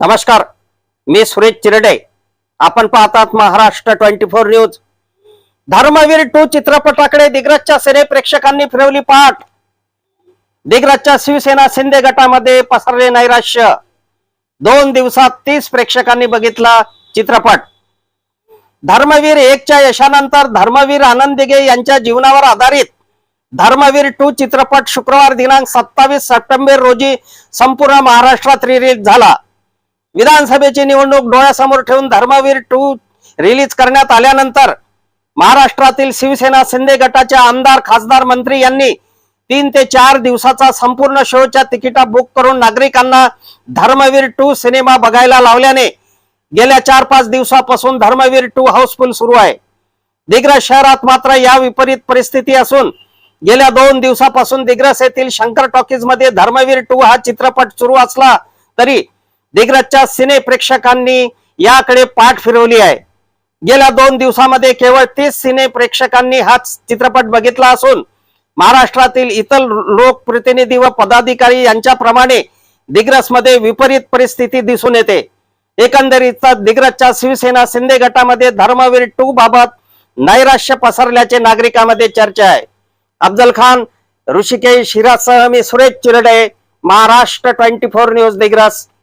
नमस्कार मी सुरेश चिरडे. आपण पाहतात Maharashtra twenty four news. Dharmaveer two चित्रपटाकडे दिग्रजच्या सेने प्रेक्षकांनी फिरवली पाठ. दिग्रजच्या शिवसेना शिंदे गटामध्ये पसरले नैराश्य. दोन दिवसात तीस प्रेक्षकांनी बघितला चित्रपट. धर्मवीर एकच्या यशानंतर धर्मवीर आनंद दिघे यांच्या जीवनावर आधारित धर्मवीर टू चित्रपट शुक्रवार दिनांक सत्तावीस सप्टेंबर रोजी संपूर्ण महाराष्ट्रात रिलीज झाला. विधानसभेची निवडणूक डोळ्यासमोर ठेवून धर्मवीर टू रिलीज करण्यात आल्यानंतर महाराष्ट्रातील शिवसेना शिंदे गटाच्या आमदार खासदार मंत्री यांनी तीन ते चार दिवसाचा संपूर्ण शोच्या तिकिटा बुक करून नागरिकांना धर्मवीर टू सिनेमा बघायला लावल्याने गेल्या चार पाच दिवसापासून धर्मवीर टू हाऊसफुल सुरू आहे. दिग्रस शहरात मात्र या विपरीत परिस्थिती असून गेल्या दोन दिवसापासून दिग्रस येथील शंकर टॉकीजमध्ये धर्मवीर टू हा चित्रपट सुरू असला तरी दिग्रजच्या सिने प्रेक्षकांनी याकडे पाठ फिरवली आहे. गेल्या दोन दिवसामध्ये केवळ तीस सिने प्रेक्षकांनी हा चित्रपट बघितला असून महाराष्ट्रातील इतर लोकप्रतिनिधी व पदाधिकारी यांच्याप्रमाणे दिग्रसमध्ये विपरीत परिस्थिती दिसून येते. एकंदरीत दिग्रजच्या शिवसेना शिंदे गटामध्ये धर्मवीर टू बाबत नैराश्य पसरल्याचे नागरिकांमध्ये चर्चा आहे. अफजल खान ऋषिकेश हिरासह मी Suresh Chirde Maharashtra twenty four news Digras